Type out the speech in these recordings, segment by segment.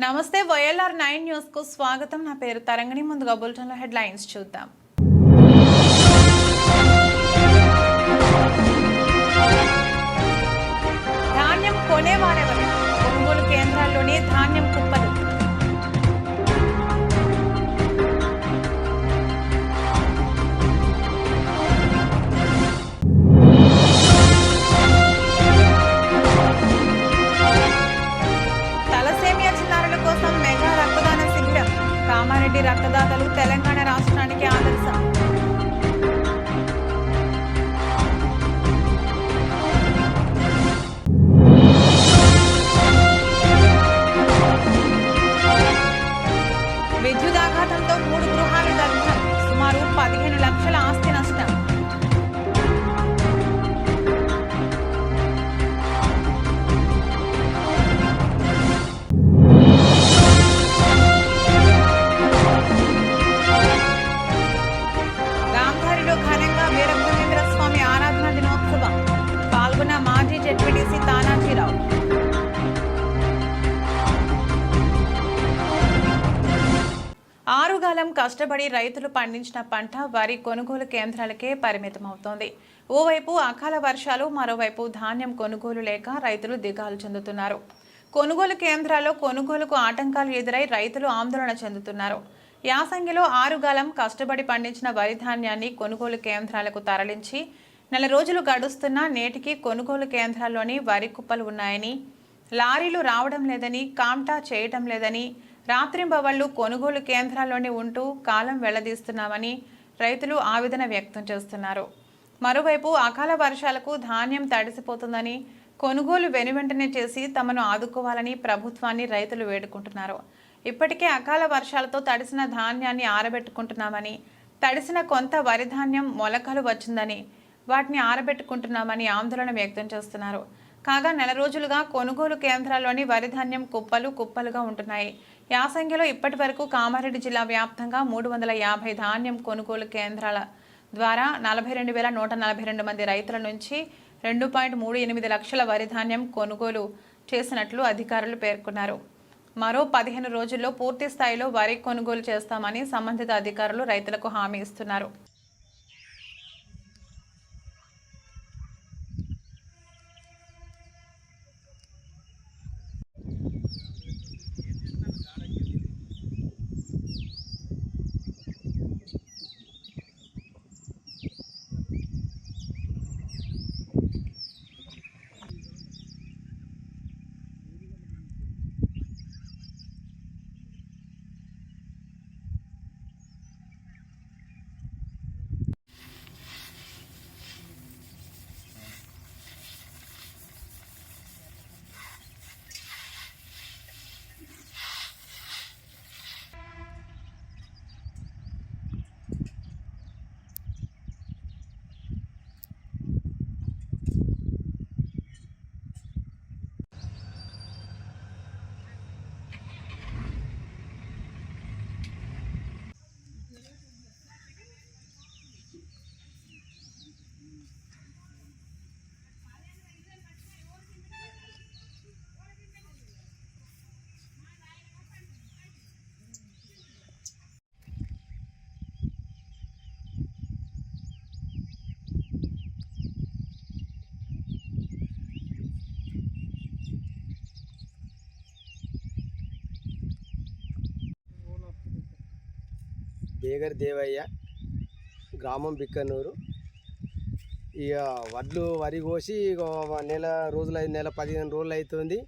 నమస్తే YLR nine న్యూస్కు స్వాగతం. నా పేరు తరంగిణి. ముందుగా బులెటిన్లో హెడ్ లైన్స్ చూద్దాం. ధాన్యం కొనేవారెవరు? కొనుగోలు కేంద్రాల్లోనే ధాన్యం రక్తదాతలు తెలంగాణ రాష్ట్ర కాలం కష్టపడి రైతులు పండించిన పంట వరి కొనుగోలు కేంద్రాలకే పరిమితమవుతోంది. ఓవైపు అకాల వర్షాలు మరోవైపు ధాన్యం కొనుగోలు లేక రైతులు దిగాలు చెందుతున్నారు. కొనుగోలు కేంద్రాల్లో కొనుగోలుకు ఆటంకాలు ఎదురై రైతులు ఆందోళన చెందుతున్నారు. యాసంగిలో ఆరుగాలం కష్టపడి పండించిన వరి ధాన్యాన్ని కొనుగోలు కేంద్రాలకు తరలించి నెల రోజులు గడుస్తున్నా నేటికి కొనుగోలు కేంద్రాల్లోని వరి కుప్పలు ఉన్నాయని లారీలు రావడం లేదని కామ్టా చేయటం లేదని రాత్రింబవళ్ళు కొనుగోలు కేంద్రాల్లోనే ఉంటూ కాలం వెళ్ళదీస్తున్నామని రైతులు ఆవేదన వ్యక్తం చేస్తున్నారు. మరోవైపు అకాల వర్షాలకు ధాన్యం తడిసిపోతుందని కొనుగోలు వెనువెంటనే చేసి తమను ఆదుకోవాలని ప్రభుత్వాన్ని రైతులు వేడుకుంటున్నారు. ఇప్పటికే అకాల వర్షాలతో తడిసిన ధాన్యాన్ని ఆరబెట్టుకుంటున్నామని తడిసిన కొంత వరి ధాన్యం మొలకలు వచ్చిందని వాటిని ఆరబెట్టుకుంటున్నామని ఆందోళన వ్యక్తం చేస్తున్నారు. కాగా నెల రోజులుగా కొనుగోలు కేంద్రాల్లోని వరి ధాన్యం కుప్పలు కుప్పలుగా ఉంటున్నాయి. యాసంగిలో ఇప్పటి వరకు కామారెడ్డి జిల్లా వ్యాప్తంగా మూడు వందల యాభై ధాన్యం కొనుగోలు కేంద్రాల ద్వారా నలభై రెండు వేల నూట నలభై రెండు మంది రైతుల నుంచి రెండు పాయింట్ మూడు ఎనిమిది లక్షల వరి ధాన్యం కొనుగోలు చేసినట్లు అధికారులు పేర్కొన్నారు. మరో పదిహేను రోజుల్లో పూర్తి స్థాయిలో వరి కొనుగోలు చేస్తామని సంబంధిత అధికారులు రైతులకు హామీ ఇస్తున్నారు. బేగర్ దేవయ్య గ్రామం బిక్కనూరు. ఇక వడ్లు వరి కోసి నెల రోజులు నెల పదిహేను రోజులు అవుతుంది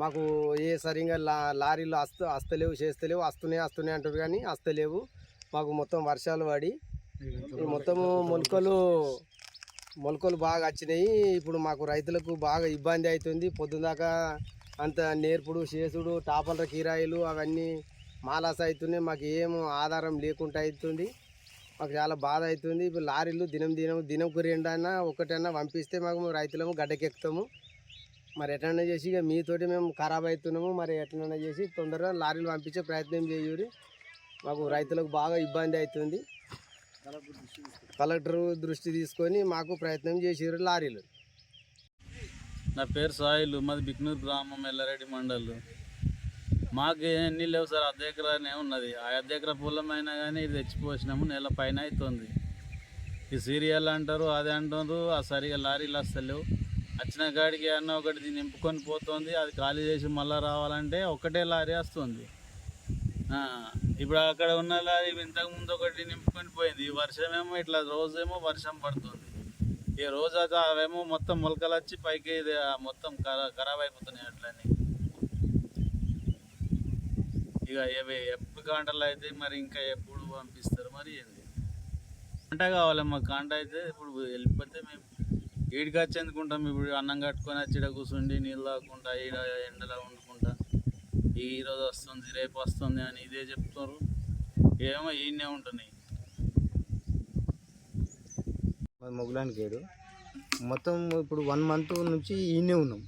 మాకు ఏ సరిగా లా లారీలు అస్త వస్తలేవు చేస్తలేవు వస్తున్నాయి వస్తున్నాయి అంటారు కానీ వస్తలేవు మాకు మొత్తం వర్షాలు పడి ఈ మొత్తము మొలకలు మొలకలు బాగా వచ్చినాయి. ఇప్పుడు మాకు రైతులకు బాగా ఇబ్బంది అవుతుంది పొద్దుదాకా అంత నేర్పుడు చేసుడు టాపల కిరాయిలు అవన్నీ మాలాస్ అవుతున్నాయి మాకు ఏం ఆధారం లేకుండా అవుతుంది. మాకు చాలా బాధ అవుతుంది. ఇప్పుడు లారీలు దినం దినం దినంకు రెండైనా ఒకటైనా పంపిస్తే మాకు రైతులము గడ్డకెక్కుతాము. మరి ఎట్లన్నా చేసి ఇక మీతోటి మేము ఖరాబ్ అవుతున్నాము. మరి ఎట్లన్నా చేసి తొందరగా లారీలు పంపించే ప్రయత్నం చేయూరి మాకు రైతులకు బాగా ఇబ్బంది అవుతుంది. కలెక్టర్ దృష్టి తీసుకొని మాకు ప్రయత్నం చేసారు లారీలు. నా పేరు సాయిలు మాది బిక్నూరు గ్రామం ఎల్లారెడ్డి మండల్. మాకు ఎన్ని లేవు సార్ అర్ధ ఎకరానే ఉన్నది. ఆ అర్ధ ఎకరా పొలం అయినా కానీ ఇది తెచ్చిపోసినాము నెల పైన అవుతుంది ఈ సీరియల్ అంటారు అది అంటారు ఆ సరిగా లారీలు వస్తలేవు వచ్చిన కాడికి అన్న ఒకటి నింపుకొని పోతుంది అది ఖాళీ చేసి మళ్ళీ రావాలంటే ఒకటే లారీ వస్తుంది. ఇప్పుడు అక్కడ ఉన్న లారీ ఇంతకు ముందు ఒకటి నింపుకొని పోయింది. ఈ వర్షమేమో ఇట్లా రోజేమో వర్షం పడుతుంది. ఈ రోజు అవేమో మొత్తం మొలకలు వచ్చి పైకి ఇది ఆ మొత్తం ఖరాబ్ అయిపోతున్నాయి అట్లనే ఇక ఎప్పుడు కాంటలు అయితే మరి ఇంకా ఎప్పుడు పంపిస్తారు మరి ఏంది? కాంట కావాలి మాకు కాంట అయితే ఇప్పుడు వెళ్ళిపోతే మేము ఈడికి వచ్చేందుకుంటాం. ఇప్పుడు అన్నం కట్టుకొని వచ్చిడ కూర్చుండి నీళ్ళు తాకుండా ఈడ ఎండలో వండుకుంటా. ఈ రోజు వస్తుంది రేపు వస్తుంది అని ఇదే చెప్తున్నారు ఏమో ఈయనే ఉంటున్నాయి. మొగలానికి ఏడు. మొత్తం ఇప్పుడు వన్ మంత్ నుంచి ఈయనే ఉన్నాం.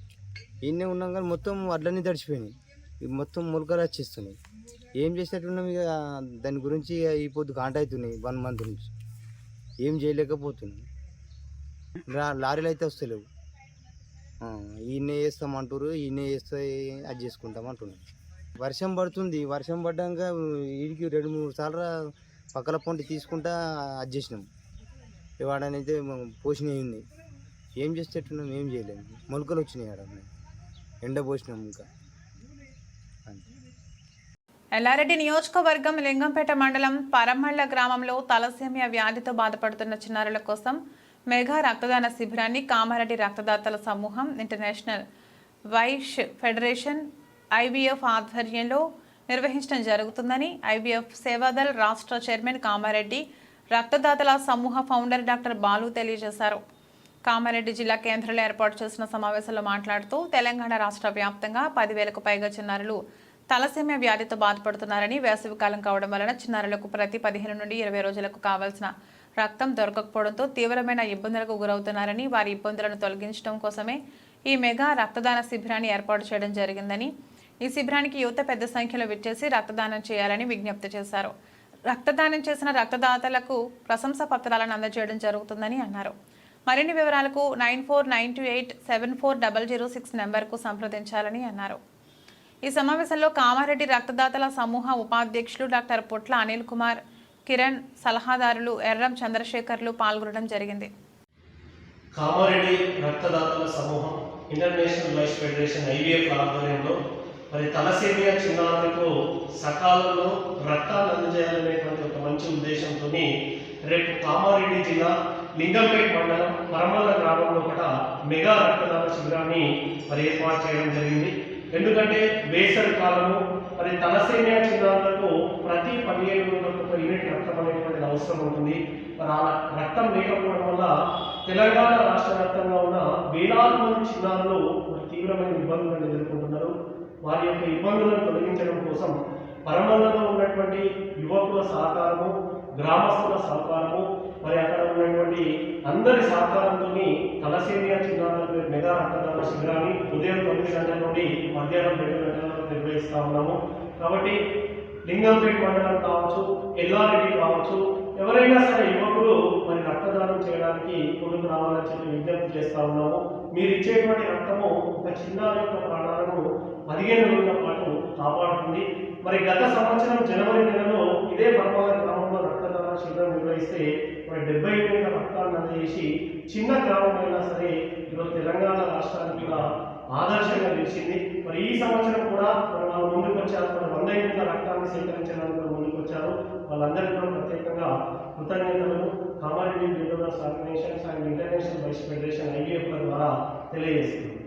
ఈయనే ఉన్నాం కానీ మొత్తం వడ్లన్నీ తడిచిపోయినాయి. ఇవి మొత్తం మొలకలు వచ్చేస్తున్నాయి. ఏం చేసినట్టున్నాం ఇక? దాని గురించి ఈ పొద్దు కాంట అవుతున్నాయి వన్ మంత్ నుంచి. ఏం చేయలేకపోతున్నాం. లారీలు అయితే వస్తలేవు. ఆ, ఈయనే వేస్తామంటారు ఈయనే వేస్తే అది చేసుకుంటాం అంటున్నాం వర్షం పడుతుంది వర్షం పడ్డాక వీడికి రెండు మూడు సార్లు పక్కల పంట తీసుకుంటా అది చేసినాం. ఇవాడనైతే పోషణ ఉన్నాయి. ఏం చేసేటట్టున్నాం ఏం చేయలేము మొలకలు వచ్చినాయి ఆడ. ఎండ పోసినాం ఇంకా. అంతే. ఎల్లారెడ్డి నియోజకవర్గం లింగంపేట మండలం పరమళ్ళ గ్రామంలో తలసేమియా వ్యాధితో బాధపడుతున్న చిన్నారుల కోసం మెగా రక్తదాన శిబిరాన్ని కామారెడ్డి రక్తదాతల సమూహం ఇంటర్నేషనల్ వైష్ ఫెడరేషన్ ఐవీఎఫ్ ఆధ్వర్యంలో నిర్వహించడం జరుగుతుందని ఐవీఎఫ్ సేవాదల్ రాష్ట్ర చైర్మన్ కామారెడ్డి రక్తదాతల సమూహ ఫౌండర్ డాక్టర్ బాలు తెలియజేశారు. కామారెడ్డి జిల్లా కేంద్రంలో ఏర్పాటు చేసిన సమావేశంలో మాట్లాడుతూ తెలంగాణ రాష్ట్ర వ్యాప్తంగా పదివేలకు పైగా చిన్నారులు తలసేమియా వ్యాధితో బాధపడుతున్నారని వేసవికాలం కావడం వలన చిన్నారులకు ప్రతి పదిహేను నుండి ఇరవై రోజులకు కావాల్సిన రక్తం దొరకకపోవడంతో తీవ్రమైన ఇబ్బందులకు గురవుతున్నారని వారి ఇబ్బందులను తొలగించడం కోసమే ఈ మెగా రక్తదాన శిబిరాన్ని ఏర్పాటు చేయడం జరిగిందని ఈ శిబిరానికి యువత పెద్ద సంఖ్యలో విచ్చేసి రక్తదానం చేయాలని విజ్ఞప్తి చేశారు. రక్తదానం చేసిన రక్తదాతలకు ప్రశంసా పత్రాలను అందజేయడం జరుగుతుందని అన్నారు. మరిన్ని వివరాలకు nine four nine two eight seven four double zero six నెంబర్కు సంప్రదించాలని అన్నారు. ఈ సమావేశంలో కామారెడ్డి రక్తదాతల సమూహ ఉపాధ్యక్షులు డాక్టర్ పొట్ల అనిల్ కుమార్ కిరణ్ సలహాదారులు ఎర్రం చంద్రశేఖర్లు పాల్గొనడం జరిగింది. కామారెడ్డి రక్తదాతల సమూహం ఇంటర్నేషనల్ లైఫ్ ఫెడరేషన్ ఐవీఎఫ్ ఆధ్వర్యంలో మరి తలసేమియా చిన్నారులకు సకాలంలో రక్తాన్ని అందజేయాలనేటువంటి ఒక మంచి ఉద్దేశంతో రేపు కామారెడ్డి జిల్లా లింగంపేట్ మండలం పరమల్ల గ్రామంలో కూడా మెగా రక్తదాన శిబిరాన్ని మరి ఏర్పాటు చేయడం జరిగింది. ఎందుకంటే వేసవి కాలము మరి తలసేన చిన్నారులకు ప్రతి పదిహేను రోజులకు ఒక యూనిట్ రక్తం అనేటువంటిది అవసరం ఉంటుంది. మరి ఆ రక్తం లేకపోవడం వల్ల తెలంగాణ రాష్ట్ర వ్యాప్తంగా ఉన్న వేలాది మంది చిన్నారులు మరి తీవ్రమైన ఇబ్బందులను ఎదుర్కొంటున్నారు. వారి యొక్క ఇబ్బందులను తొలగించడం కోసం పరమంలో ఉన్నటువంటి యువకుల సహకారము గ్రామస్తుల సహకారము మరి అక్కడ ఉన్నటువంటి అందరి సహకారంతో తలసేమియా చిన్నారుల మెగా రక్తదాన శిబిరాన్ని ఉదయం తొమ్మిది గంటల నుండి మధ్యాహ్నం రెండు గంటల వరకు నిర్వహిస్తా ఉన్నాము. కాబట్టి లింగంపేట మండలం కావచ్చు ఎల్లారెడ్డి కావచ్చు ఎవరైనా సరే యువకులు మరి రక్తదానం చేయడానికి ముందుకు రావాలని చెప్పి విజ్ఞప్తి చేస్తా ఉన్నాము. మీరు ఇచ్చేటువంటి రక్తము ఒక చిన్న యొక్క ప్రాణాలను పదిహేను రోజుల పాటు కాపాడుతుంది. మరి గత సంవత్సరం జనవరి నెలలో ఇదే పరమాల గ్రామంలో రక్తదాన నిర్వహిస్తే మన డెబ్బై వేల రక్తాన్ని అందజేసి చిన్న గ్రామం అయినా సరే ఈరోజు తెలంగాణ రాష్ట్రానికి కూడా ఆదర్శంగా నిలిచింది. మరి ఈ సంవత్సరం కూడా మనం ముందుకు వచ్చారు. మన వంద ఎనిమిది రక్తాన్ని సేకరించడానికి కూడా ముందుకు వచ్చారు. వాళ్ళందరికీ కూడా ప్రత్యేకంగా కృతజ్ఞతలను Kamareddy builders organisations and international Vaish federation IAF ద్వారా తెలియజేస్తుంది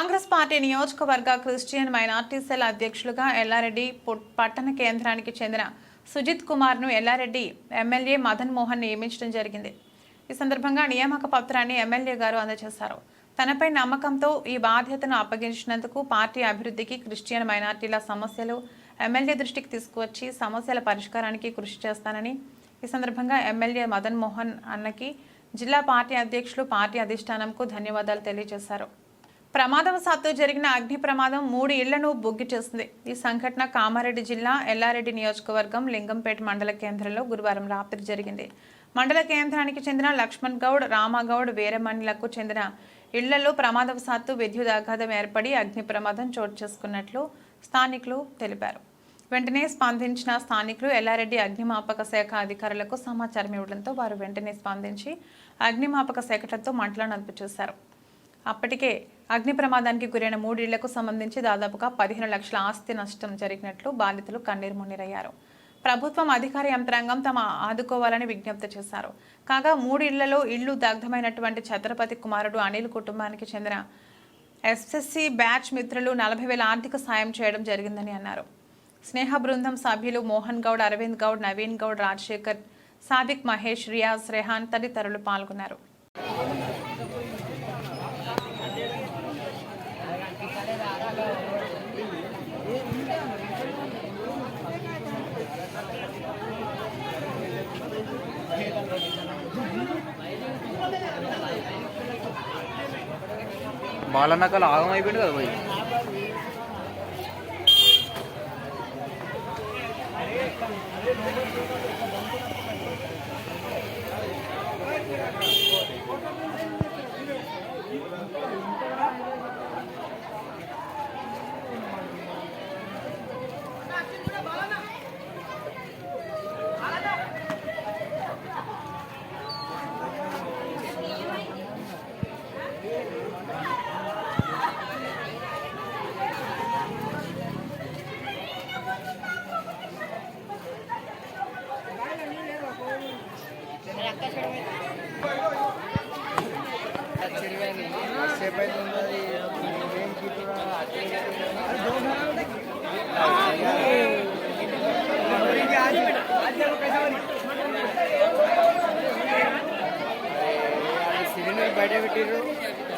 కాంగ్రెస్ పార్టీ నియోజకవర్గ క్రిస్టియన్ మైనార్టీ సెల్ అధ్యక్షులుగా ఎల్లారెడ్డి పట్టణ కేంద్రానికి చెందిన సుజిత్ కుమార్ను ఎల్లారెడ్డి ఎమ్మెల్యే మదన్ మోహన్ నియమించడం జరిగింది. ఈ సందర్భంగా నియామక పత్రాన్ని ఎమ్మెల్యే గారు అందజేశారు. తనపై నమ్మకంతో ఈ బాధ్యతను అప్పగించినందుకు పార్టీ అభివృద్ధికి క్రిస్టియన్ మైనార్టీల సమస్యలు ఎమ్మెల్యే దృష్టికి తీసుకువచ్చి సమస్యల పరిష్కారానికి కృషి చేస్తానని ఈ సందర్భంగా ఎమ్మెల్యే మదన్ మోహన్ అన్నకి జిల్లా పార్టీ అధ్యక్షులు పార్టీ అధిష్టానంకు ధన్యవాదాలు తెలియజేశారు. ప్రమాదవశాత్తు జరిగిన అగ్ని ప్రమాదం మూడు ఇళ్ళను బొగ్గి చేసింది. ఈ సంఘటన కామారెడ్డి జిల్లా ఎల్లారెడ్డి నియోజకవర్గం లింగంపేట మండల కేంద్రంలో గురువారం రాత్రి జరిగింది. మండల కేంద్రానికి చెందిన లక్ష్మణ్ గౌడ్ రామగౌడ్ వీరమణిలకు చెందిన ఇళ్ళలో ప్రమాదవశాత్తు విద్యుదాఘాతం ఏర్పడి అగ్ని ప్రమాదం చోటు చేసుకున్నట్లు స్థానికులు తెలిపారు. వెంటనే స్పందించిన స్థానికులు ఎల్లారెడ్డి అగ్నిమాపక శాఖ అధికారులకు సమాచారం ఇవ్వడంతో వారు వెంటనే స్పందించి అగ్నిమాపక శాఖలతో మంటలను అదుపు చేశారు. అప్పటికే అగ్ని ప్రమాదానికి గురైన మూడిళ్ళకు సంబంధించి దాదాపుగా పదిహేను లక్షల ఆస్తి నష్టం జరిగినట్లు బాధితులు కన్నీరు మున్నీరయ్యారు. ప్రభుత్వం అధికార యంత్రాంగం తమ ఆదుకోవాలని విజ్ఞప్తి చేశారు. కాగా మూడిళ్ళలో ఇళ్ళు దగ్ధమైనటువంటి ఛత్రపతి కుమారుడు అనిల్ కుటుంబానికి చెందిన ఎస్ఎస్సి బ్యాచ్ మిత్రులు నలభై వేల ఆర్థిక సాయం చేయడం జరిగిందని అన్నారు. స్నేహ బృందం సభ్యులు మోహన్ గౌడ్ అరవింద్ గౌడ్ నవీన్ గౌడ్ రాజశేఖర్ సాదిక్ మహేష్ రియాజ్ రెహాన్ తదితరులు పాల్గొన్నారు. బాలన్నకాలు ఆగం అయిపోయింది కదా పోయి.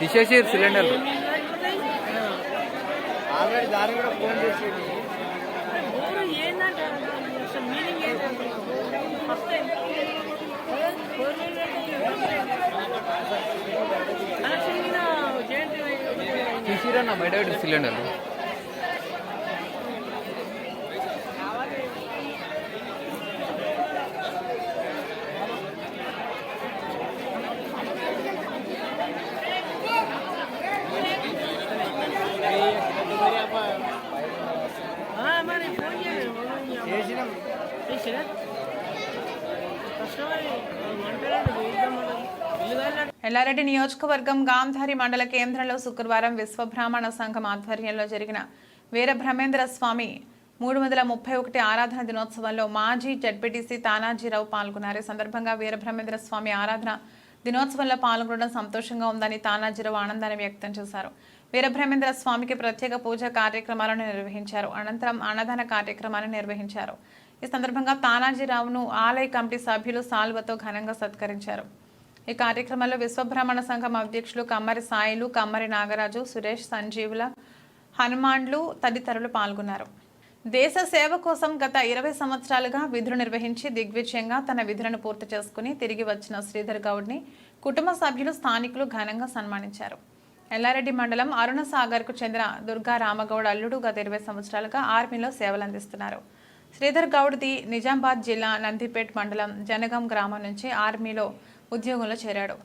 తీసేసి సిలిండర్లు. ఆల్రెడీ దాని కూడా ఫోన్ చేసి తీసిరన్న బయట సిలిండర్లు చేసినాం ఎల్లారెడ్డి నియోజకవర్గం గాంధారి మండల కేంద్రంలో శుక్రవారం విశ్వబ్రాహ్మణ సంఘం ఆధ్వర్యంలో జరిగిన వీరబ్రహ్మేంద్ర స్వామి మూడు వందల ముప్పై ఒకటి ఆరాధన దినోత్సవంలో మాజీ జడ్పీటీసీ తానాజీరావు పాల్గొన్నారు. ఈ సందర్భంగా వీరబ్రహ్మేంద్ర స్వామి ఆరాధన దినోత్సవంలో పాల్గొనడం సంతోషంగా ఉందని తానాజీరావు ఆనందాన్ని వ్యక్తం చేశారు. వీరబ్రహ్మేంద్ర స్వామికి ప్రత్యేక పూజా కార్యక్రమాలను నిర్వహించారు. అనంతరం అన్నదాన కార్యక్రమాన్ని నిర్వహించారు. ఈ సందర్భంగా తానాజీరావును ఆలయ కమిటీ సభ్యులు సాల్వతో ఘనంగా సత్కరించారు. ఈ కార్యక్రమంలో విశ్వబ్రహ్మణ సంఘం అధ్యక్షులు కమ్మరి సాయిలు కమ్మరి నాగరాజు సురేష్ సంజీవుల హనుమాన్లు తదితరులు పాల్గొన్నారు. దేశ సేవ కోసం గత ఇరవై సంవత్సరాలుగా విధులు నిర్వహించి దిగ్విజయంగా తన విధులను పూర్తి చేసుకుని తిరిగి వచ్చిన శ్రీధర్ గౌడ్ని కుటుంబ సభ్యులు స్థానికులు ఘనంగా సన్మానించారు. ఎల్లారెడ్డి మండలం అరుణసాగర్కు చెందిన దుర్గా రామగౌడ్ అల్లుడు గత ఇరవై సంవత్సరాలుగా ఆర్మీలో సేవలందిస్తున్నారు. శ్రీధర్ గౌడ్ది నిజామాబాద్ జిల్లా నందిపేట్ మండలం జనగం గ్రామం నుంచి ఆర్మీలో ఉద్యోగంలో చేరాడు.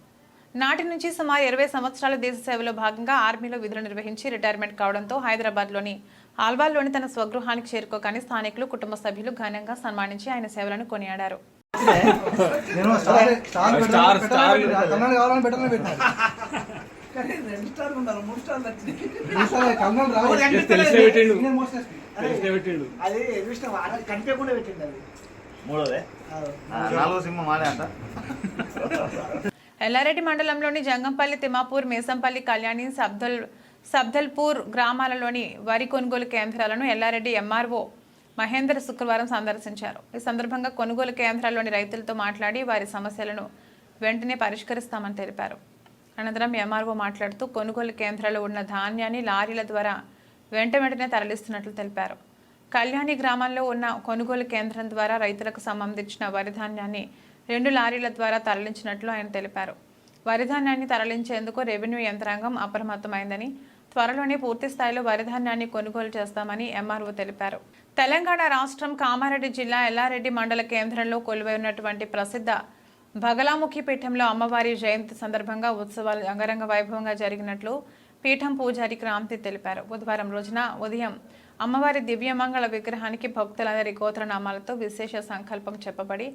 నాటి నుంచి సుమారు ఇరవై సంవత్సరాల దేశ సేవలో భాగంగా ఆర్మీలో విధులు నిర్వహించి రిటైర్మెంట్ కావడంతో హైదరాబాద్లోని ఆల్వాల్లోని తన స్వగృహానికి చేరుకోగానే స్థానికులు కుటుంబ సభ్యులు ఘనంగా సన్మానించి ఆయన సేవలను కొనియాడారు. అది కనిపించకుండా అది. మూడోదే? నాలుగో సింహం మాదే అంట. ఎల్లారెడ్డి మండలంలోని జంగంపల్లి తిమాపూర్ మేసంపల్లి కళ్యాణి సబ్దల్ సబ్దల్పూర్ గ్రామాలలోని వరి కొనుగోలు కేంద్రాలను ఎల్లారెడ్డి ఎంఆర్ఓ మహేందర్ శుక్రవారం సందర్శించారు. ఈ సందర్భంగా కొనుగోలు కేంద్రాల్లోని రైతులతో మాట్లాడి వారి సమస్యలను వెంటనే పరిష్కరిస్తామని తెలిపారు. అనంతరం ఎంఆర్ఓ మాట్లాడుతూ కొనుగోలు కేంద్రాల్లో ఉన్న ధాన్యాన్ని లారీల ద్వారా వెంట వెంటనే తరలిస్తున్నట్లు తెలిపారు. కళ్యాణి గ్రామంలో ఉన్న కొనుగోలు కేంద్రం ద్వారా రైతులకు సంబంధించిన వరిధాన్యాన్ని రెండు లారీల ద్వారా తరలించినట్లు ఆయన తెలిపారు. వరిధాన్యాన్ని తరలించేందుకు రెవెన్యూ యంత్రాంగం అప్రమత్తమైందని త్వరలోనే పూర్తి స్థాయిలో వరిధాన్యాన్ని కొనుగోలు చేస్తామని ఎంఆర్ఓ తెలిపారు. తెలంగాణ రాష్ట్రం కామారెడ్డి జిల్లా ఎల్లారెడ్డి మండల కేంద్రంలో కొలువై ఉన్నటువంటి ప్రసిద్ధ భగలాముఖి పీఠంలో అమ్మవారి జయంతి సందర్భంగా ఉత్సవాలు అంగరంగ వైభవంగా జరిగినట్లు పీఠం పూజారి క్రాంతి తెలిపారు. బుధవారం రోజున ఉదయం అమ్మవారి దివ్యమంగళ విగ్రహానికి భక్తులందరి గోత్రనామాలతో విశేష సంకల్పం చెప్పబడి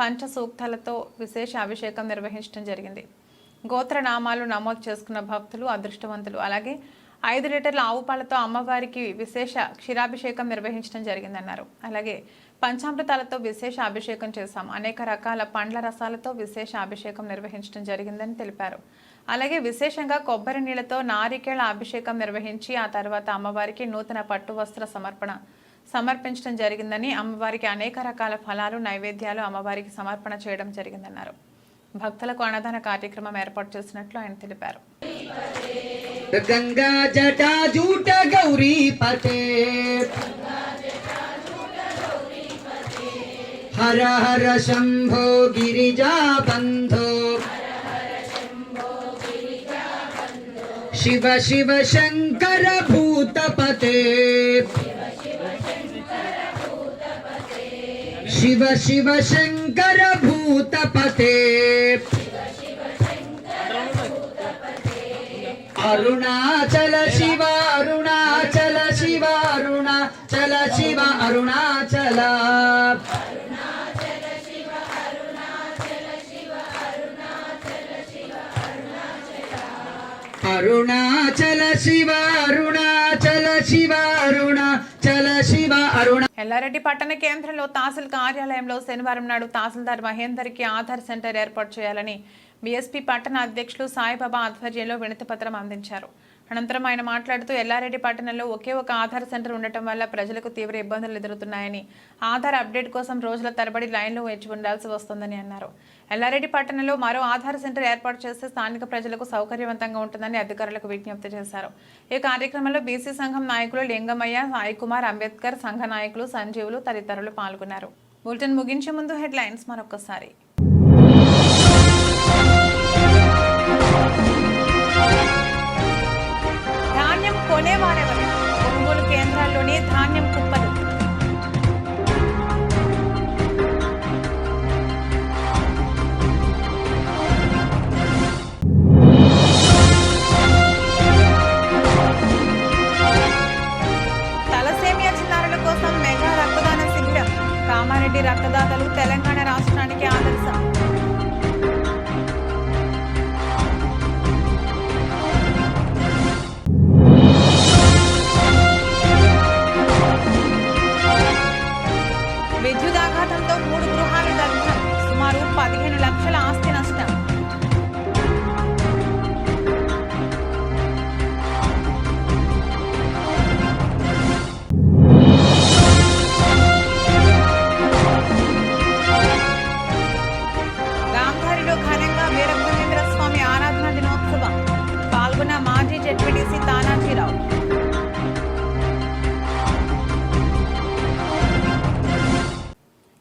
పంచ సూక్తాలతో విశేష అభిషేకం నిర్వహించడం జరిగింది. గోత్రనామాలు నమోదు చేసుకున్న భక్తులు అదృష్టవంతులు. అలాగే ఐదు లీటర్ల ఆవు పాలతో అమ్మవారికి విశేష క్షీరాభిషేకం నిర్వహించడం జరిగిందన్నారు. అలాగే పంచామృతాలతో విశేష అభిషేకం చేశాం. అనేక రకాల పండ్ల రసాలతో విశేష అభిషేకం నిర్వహించడం జరిగిందని తెలిపారు. అలాగే విశేషంగా కొబ్బరి నీళ్ళతో నారికేళ అభిషేకం నిర్వహించి ఆ తర్వాత అమ్మవారికి నూతన పట్టు వస్త్ర సమర్పణ సమర్పించడం జరిగిందని అమ్మవారికి అనేక రకాల ఫలాలు నైవేద్యాలు అమ్మవారికి సమర్పణ చేయడం జరిగిందన్నారు. భక్తులకు అన్నదాన కార్యక్రమం ఏర్పాటు చేసినట్లు ఆయన తెలిపారు. గంగా గౌరీ హర హర శంభో గిరిజా బంధో. शिव शिव शंकर भूतपते शिव शिव शंकर भूतपते अरुणाचल शिव अरुणाचल शिव अरुणाचल शिव अरुणाचल శివ ఎల్లారెడ్డి పట్టణ కేంద్రంలో తహసీల్ కార్యాలయంలో శనివారం నాడు తహసీల్దార్ మహేందర్కి ఆధార్ సెంటర్ ఏర్పాటు చేయాలని బీఎస్పీ పట్టణ అధ్యక్షులు సాయిబాబా ఆధ్వర్యంలో వినతిపత్రం అందించారు. అనంతరం ఆయన మాట్లాడుతూ ఎల్లారెడ్డి పట్టణంలో ఒకే ఒక ఆధార్ సెంటర్ ఉండటం వల్ల ప్రజలకు తీవ్ర ఇబ్బందులు ఎదురుతున్నాయని ఆధార్ అప్డేట్ కోసం రోజుల తరబడి లైన్లో వేచి ఉండాల్సి వస్తుందని అన్నారు. ఎల్లారెడ్డి పట్టణంలో మరో ఆధార్ సెంటర్ ఏర్పాటు చేస్తే స్థానిక ప్రజలకు సౌకర్యవంతంగా ఉంటుందని అధికారులకు విజ్ఞప్తి చేశారు. ఈ కార్యక్రమంలో బీసీ సంఘం నాయకులు లింగమయ్య సాయి కుమార్ అంబేద్కర్ సంఘ నాయకులు సంజీవులు తదితరులు పాల్గొన్నారు. బులెటిన్ ముగించే ముందు హెడ్లైన్స్ మరొకసారి ధాన్యం విద్యుదాఘాతంతో మూడు గృహాలు దగ్ధం సుమారు పదిహేను లక్షల ఆస్తి నష్టం.